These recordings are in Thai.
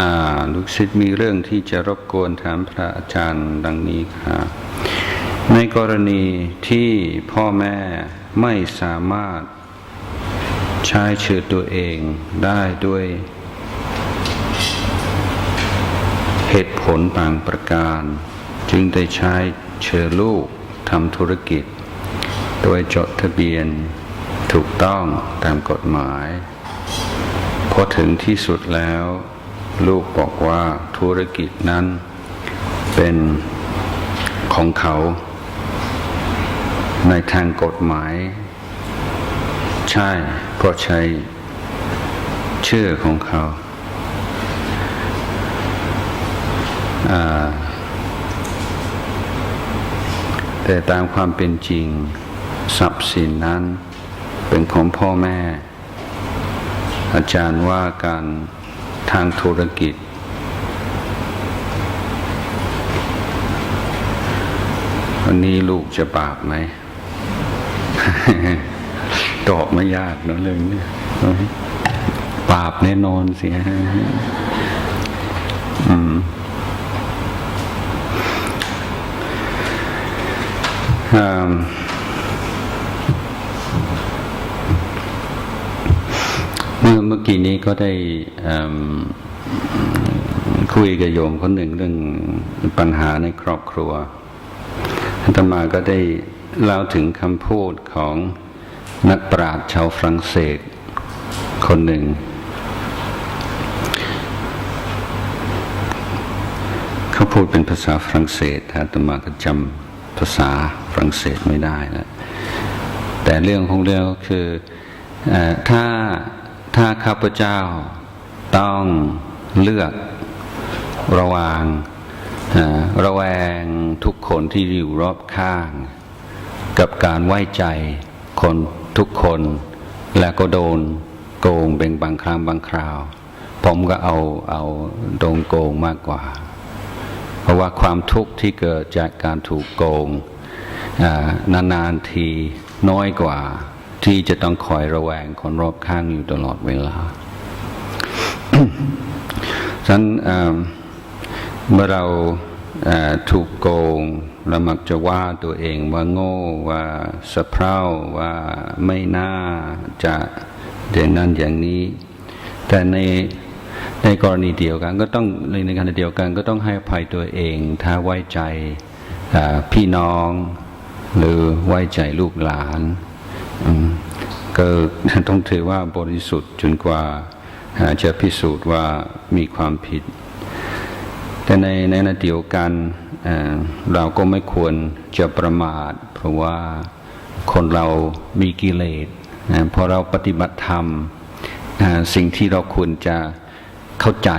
อ่าลูกศิษย์มีเรื่องที่จะรบกวนถามพระอาจารย์ดังนี้ค่ะ ในกรณีที่พ่อแม่ไม่สามารถใช้ชื่อตัวเองได้ด้วยเหตุผลบางประการ จึงได้ใช้เชื่อลูกทำธุรกิจ โดยจดทะเบียนถูกต้องตามกฎหมาย พอถึงที่สุดแล้ว ลูกบอกว่าธุรกิจนั้นเป็นของเขา ในทางกฎหมาย ใช่เพราะใช้ชื่อของเขาอ่าแต่ตามความเป็นจริง ทรัพย์สินนั้นเป็นของพ่อแม่ อาจารย์ว่าการ ทางธุรกิจ วันนี้ลูกจะบาปไหม ตอบไม่ยากเนอะเรื่องนี้บาปแน่นอนเสิฮะอืมอ่า มื่อเมื่อกี้นี้ก็ได้คุยกับโยมคนหนึ่งเรื่องปัญหาในครอบครัวอาตมาก็ได้เล่าถึงคำพูดของนักปราชญ์ชาวฝรั่งเศส คนหนึ่ง เขาพูดเป็นภาษาฝรั่งเศสอาตมาก็จำภาษาฝรั่งเศสไม่ได้แล้วแต่เรื่องของเรื่องก็คืออถ้า ถ้าข้าพเจ้าต้องเลือกระวางระแวงทุกคนที่อยู่รอบข้าง กับการไว้ใจคนทุกคน แล้วก็โดนโกงเป็นบางครั้งบางคราว ผมก็เอาเอาโดนโกงมากกว่า เพราะว่าความทุกข์ที่เกิดจากการถูกโกงนานๆทีน้อยกว่า ที่จะต้องคอยระแวงคนรอบข้างอยู่ตลอดเวลาฉะนั้นเมื่อเราถูกโกงเรามักจะว่าตัวเองว่าโง่ว่าสะเพร่าว่าไม่น่าจะอย่างนั้นอย่างนี้ แต่ในในกรณีเดียวกัน ก็ต้องในในขณะเดียวกัน ก็ต้องให้อภัยตัวเอง ถ้าไว้ใจพี่น้อง หรือไว้ใจลูกหลาน ก็ต้องถือว่าบริสุทธิ์จนกว่าจะพิสูจน์ว่ามีความผิด แต่ในในขณะเดียวกันเราก็ไม่ควรจะประมาท เพราะว่าคนเรามีกิเลสพอเราปฏิบัติธรรมสิ่งที่เราควรจะเข้าใจ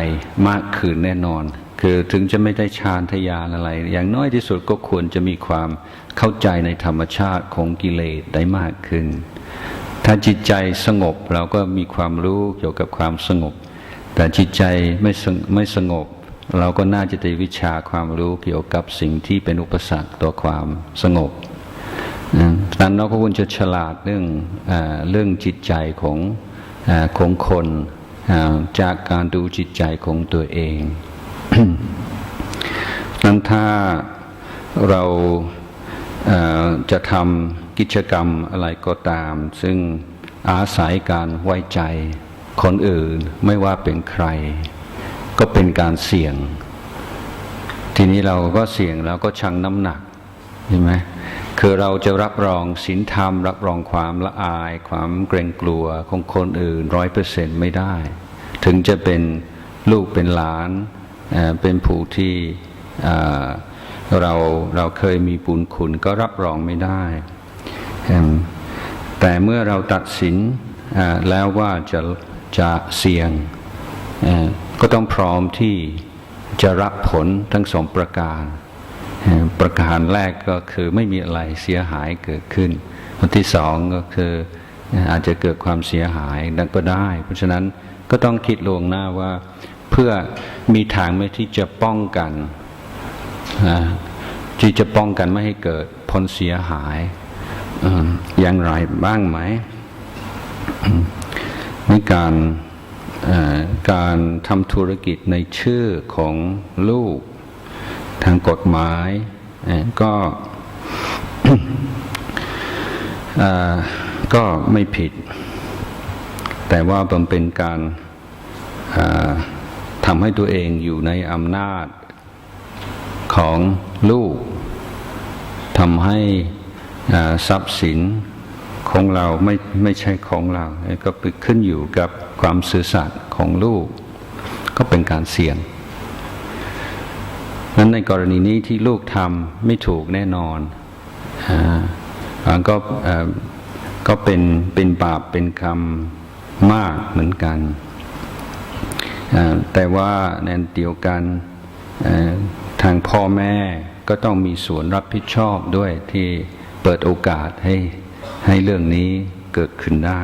มากขึ้นแน่นอน คือถึงจะไม่ได้ฌานทยานอะไร อย่างน้อยที่สุดก็ควรจะมีความเข้าใจในธรรมชาติของกิเลสได้มากขึ้น ถ้าจิตใจสงบเราก็มีความรู้เกี่ยวกับความสงบ แต่จิตใจไม่สงไม่สงบ เราก็น่าจะได้วิชาความรู้เกี่ยวกับสิ่งที่เป็นอุปสรรคต่อความสงบอันนั้นเราก็ควรจะฉลาดเรื่องอเรื่องจิตใจของอของคนจากการดูจิตใจของตัวเองนั้นถ้าเราจะทำ กิจกรรมอะไรก็ตาม ซึ่งอาศัยการไว้ใจคนอื่นไม่ว่าเป็นใคร ก็เป็นการเสี่ยง ทีนี้เราก็เสี่ยงแล้วก็ชั่งน้ำหนักใช่ไหมคือเราจะรับรองศีลธรรม รับรองความละอาย ความเกรงกลัวของคนอื่นร้อยเปอร์เซ็นต์ไม่ได้ ถึงจะเป็นลูกเป็นหลานเป็นผู้ที่เราเราเคยมีบุญคุณก็รับรองไม่ได้ แต่เมื่อเราตัดสินแล้วว่าจะจะเสี่ยง ก็ต้องพร้อมที่จะรับผลทั้งสองประการ ประการแรกก็คือไม่มีอะไรเสียหายเกิดขึ้นอันที่สองก็คืออาจจะเกิดความเสียหายนั่นก็ได้ เพราะฉะนั้นก็ต้องคิดลวงหน้าว่าเพื่อมีทางไม่ที่จะป้องกันที่จะป้องกันไม่ให้เกิดผลเสียหาย อย่างไรบ้างไหมในการการทำธุรกิจในชื่อของลูก ทางกฎหมาย ก็ก็ไม่ผิด แต่ว่ามันเป็นการทำให้ตัวเองอยู่ในอำนาจของลูกทำให้ ทรัพย์สินของเราไม่ไม่ใช่ของเรา ก็ไปขึ้นอยู่กับความซื่อสัตย์ของลูก ก็เป็นการเสี่ยงนั้นในกรณีนี้ที่ลูกทำไม่ถูกแน่นอนอาอ่าก็ก็เป็นเป็นบาปเป็นกรรมมากเหมือนกัน แต่ว่าในเดียวกันทางพ่อแม่ก็ต้องมีส่วนรับผิดชอบด้วยที่ เปิดโอกาสให้ให้เรื่องนี้เกิดขึ้นได้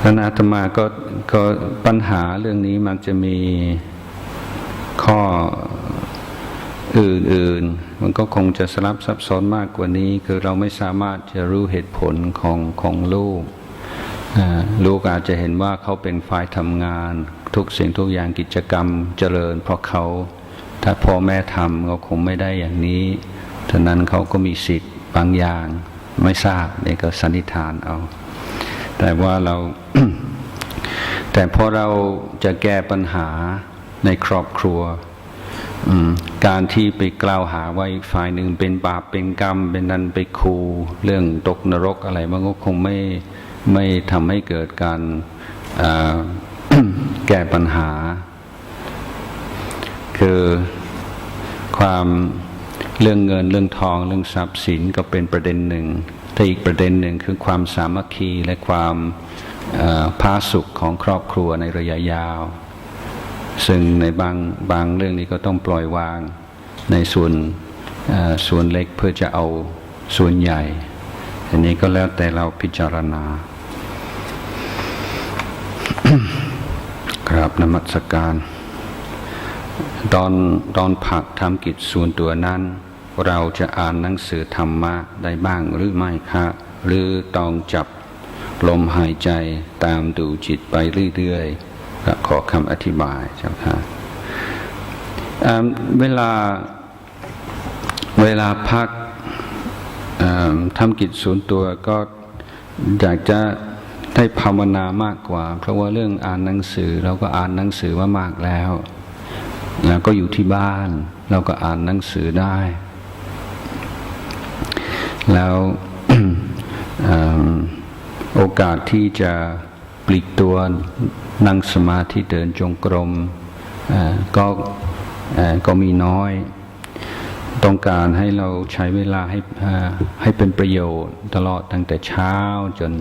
ท่านอาตมาก็ก็ปัญหาเรื่องนี้มักจะมีข้ออื่นๆ มันก็คงจะสลับซับซ้อนมากกว่านี้ คือเราไม่สามารถจะรู้เหตุผลของของลูก ลูกอาจจะเห็นว่าเขาเป็นฝ่ายทำงาน ทุกสิ่งทุกอย่างกิจกรรมเจริญ เพราะเขาถ้าพ่อแม่ทำก็คงไม่ได้อย่างนี้ฉะนั้นเขาก็มีสิทธิ์บางอย่างไม่ทราบนี่ก็สันนิษฐานเอา แต่ว่าเรา แต่พอเราจะแก้ปัญหาในครอบครัวการที่ไปกล่าวหาว่าอีกฝ่ายหนึ่งเป็นบาปเป็นกรรม เป็นนันไปคูเรื่องตกนรกอะไรมันก็คงไม่ ไม่ทำให้เกิดการแก้ปัญหา คือความเรื่องเงินเรื่องทองเรื่องทรัพย์สินก็เป็นประเด็นหนึ่งแต่อีกประเด็นหนึ่งคือความสามัคคีและความพาสุขของครอบครัวในระยะยาว ซึ่งในบางบางเรื่องนี้ก็ต้องปล่อยวางในส่วนส่วนเล็กเพื่อจะเอาส่วนใหญ่ อันนี้ก็แล้วแต่เราพิจารณา ครับนมัสการ ตอนตอนผักทำกิจส่วนตัวนั้น เราจะอ่านหนังสือธรรมะได้บ้างหรือไม่คะหรือต้องจับลมหายใจตามดูจิตไปเรื่อยๆก็ขอคำอธิบายเจ้าค่ะเอิ่มเวลาเวลาพักทำกิจส่วนตัวก็อยากจะ ได้ภาวนามากกว่า เพราะว่าเรื่องอ่านหนังสือเราก็อ่านหนังสือมามากแล้วแล้วก็อยู่ที่บ้าน เราก็อ่านหนังสือได้ แล้วอโอกาสที่จะปลีกตัวนั่งสมาธิเดินจงกรมก็ก็มีน้อย ต้องการให้เราใช้เวลาให้ให้เป็นประโยชน์ตลอดตั้งแต่เช้าจน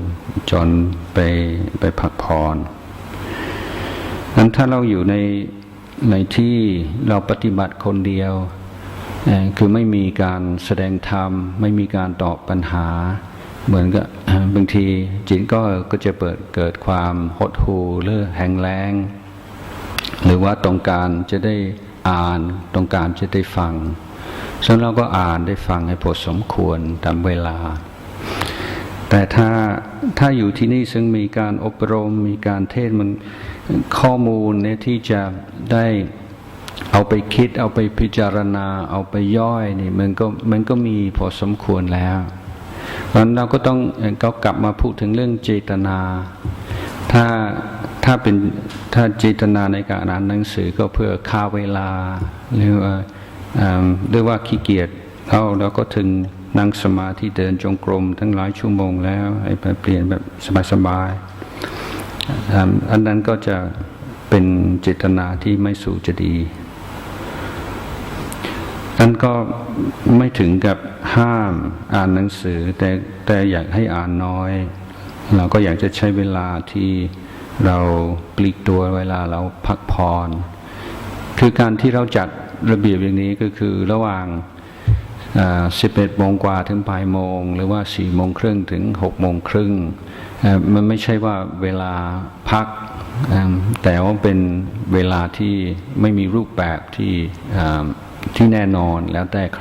จนไปไปพักผ่อนนั้นถ้าเราอยู่ในในที่เราปฏิบัติคนเดียว คือไม่มีการแสดงธรรม ไม่มีการตอบปัญหา เหมือนกับบางทีจิตก็ก็จะเปิดเกิดความหดหู่หรือแห้งแล้ง หรือว่าต้องการจะได้อ่านต้องการจะได้ฟัง ซึ่งเราก็อ่านได้ฟังให้พอสมควรตามเวลา แต่ถ้าถ้าอยู่ที่นี่ซึ่งมีการอบรมมีการเทศมันข้อมูลเนี่ยที่จะได้เอาไปคิด เอาไปพิจารณา เอาไปย่อยนี่มันก็มันก็มีพอสมควรแล้วเพราะฉะนั้นเราก็ต้องก็กลับมาพูดถึงเรื่องเจตนา ถ้าถ้าเป็นถ้าเจตนาในการอ่านหนังสือก็เพื่อฆ่าเวลาหรือว่า อ่าหรือว่าขี้เกียจเขาแล้วก็ถึงนั่งสมาธิเดินจงกรมทั้งหลายชั่วโมงแล้วให้ไปเปลี่ยนแบบสบายๆอันนั้นก็จะเป็นเจตนาที่ไม่สู่จะดีนั่นก็ไม่ถึงกับห้ามอ่านหนังสือ แต่แต่อยากให้อ่านน้อย เราก็อยากจะใช้เวลาที่เราปลีกตัวเวลาเราพักผ่อนคือการที่เราจัด ระเบียบอย่างนี้ก็คือระหว่าง 11โมงกว่าถึงบ่ายโมง หรือว่า4โมงครึ่งถึง6โมงครึ่งมันไม่ใช่ว่าเวลาพัก แต่ว่าเป็นเวลาที่ไม่มีรูปแบบที่ที่แน่นอนแล้วแต่ใคร